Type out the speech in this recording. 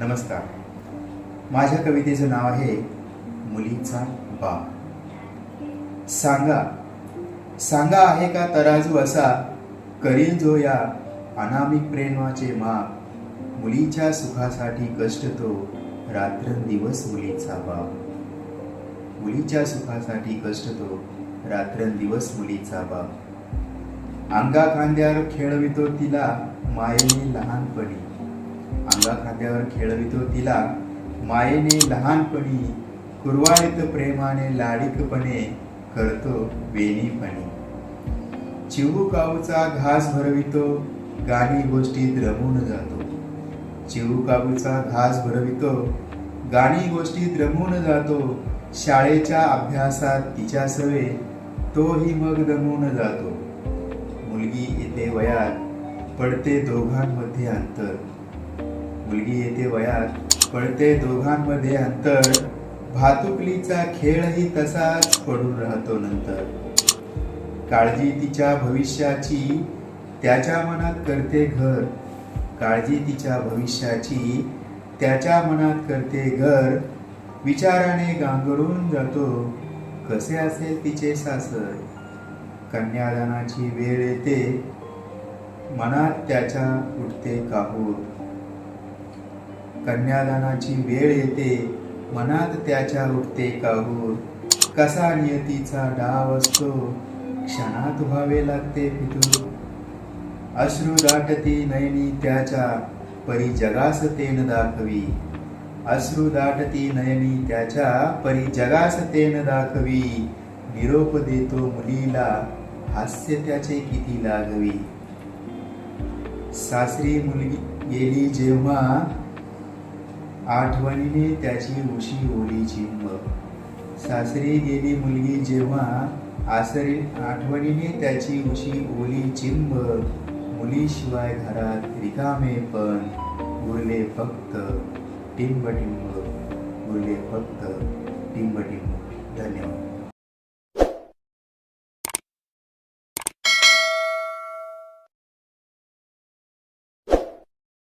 नमस्कार. माझ्या कवितेचं नाव आहे मुलीचा बाप. सांगा सांगा आहे का तराजू असा करील जो या अनामिक प्रेमाचे माप मुलीच्या सुखासाठी कष्ट तो रात्रंदिवस मुलीचा बाप. मुलीच्या सुखासाठी कष्ट तो रात्रंदिवस मुलीचा बाप. अंगा खांद्यावर खेळवितो तिला मायेने लहानपणी. अंगा खांद्यावर खेळवितो तिला. मायेने लहानपणी कुरवाळीत प्रेमाने लाडीकपणे करतो वेणीपणे. चिवू काऊचा घास भरवितो गाणी गोष्टीत रमून जातो. चिवू काऊचा घास भरवितो गाणी गोष्टीत रमून जातो. शाळेच्या अभ्यासात तिच्या सवे तोही मग दमून जातो. मुलगी येते वयात पडते दोघांमध्ये अंतर. मुलगी येते वयात पडते दोघांमध्ये अंतर. भातुकलीचा खेळही तसाच पडून राहतो नंतर. काळजी तिच्या भविष्याची त्याच्या मनात करते घर. काळजी तिच्या भविष्याची त्याच्या मनात करते घर. विचाराने गांगरून जातो कसे असेल तिचे सासर. कन्यादानाची वेळ येते मनात त्याच्या उठते काहूर. कन्यादानाची वेळ येते मनात त्याच्या उठते काहूर. कसा नियतीचा डाव असतो क्षणात व्हावे लागते फितूर अश्रू दाटती नयनी त्याच्या परी जगास तेन दाखवी. अश्रू दाटती नयनी त्याच्या परी जगास तेन दाखवी. निरोप देतो मुलीला हास्य त्याचे किती लागवी सासरी मुलगी गेली जेव्हा आठवणीने त्याची उशी ओली चिंब सासरी गेली मुलगी जेव्हा आसरी आठवणीने त्याची उशी ओली चिंब मुलीशिवाय घरात रिकामे पण उरले फक्त टिंब टिंब उरले फक्त टिंब टिंब धन्यवाद.